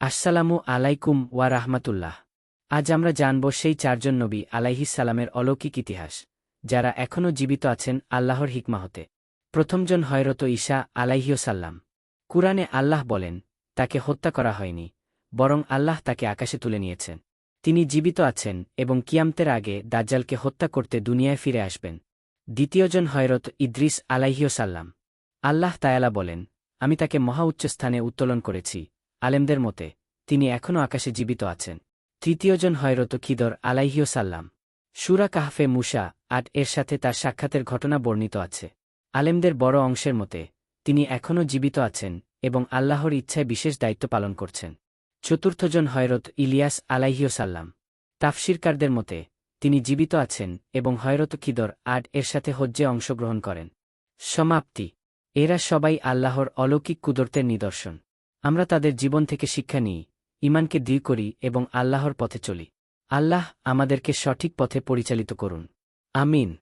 আসসালামু আলাইকুম ওয়া রাহমাতুল্লাহ। আজ আমরা জানব সেই চারজন নবী সালামের অলৌকিক ইতিহাস, যারা এখনও জীবিত আছেন আল্লাহর হিকমাহতে প্রথমজন হয়রত ঈশা আলাইহিওসাল্লাম কুরআনে আল্লাহ বলেন, তাকে হত্যা করা হয়নি, বরং আল্লাহ তাকে আকাশে তুলে নিয়েছেন। তিনি জীবিত আছেন এবং কিয়ামতের আগে দাজ্জালকে হত্যা করতে দুনিয়ায় ফিরে আসবেন। দ্বিতীয়জন হয়রত ইদ্রিস আলাইহিওসাল্লাম আল্লাহ তায়ালা বলেন, আমি তাকে মহা উচ্চস্থানে উত্তোলন করেছি আলেমদের মতে, তিনি এখনও আকাশে জীবিত আছেন। তৃতীয়জন হয়রত খিদর আলাইহিও সাল্লাম সুরা কাহফে মুসা আট এর সাথে তার সাক্ষাতের ঘটনা বর্ণিত আছে। আলেমদের বড় অংশের মতে, তিনি এখনও জীবিত আছেন এবং আল্লাহর ইচ্ছায় বিশেষ দায়িত্ব পালন করছেন। চতুর্থজন হয়রত ইলিয়াস আলাইহিও সাল্লাম তাফসিরকারদের মতে, তিনি জীবিত আছেন এবং হয়রত খিদর আট এর সাথে হজ্জে অংশগ্রহণ করেন। সমাপ্তি। এরা সবাই আল্লাহর অলৌকিক কুদরতের নিদর্শন। আমরা তাদের জীবন থেকে শিক্ষা নিই ইমানকে দৃঢ় করি এবং আল্লাহর পথে চলি। আল্লাহ আমাদেরকে সঠিক পথে পরিচালিত করুন। আমিন।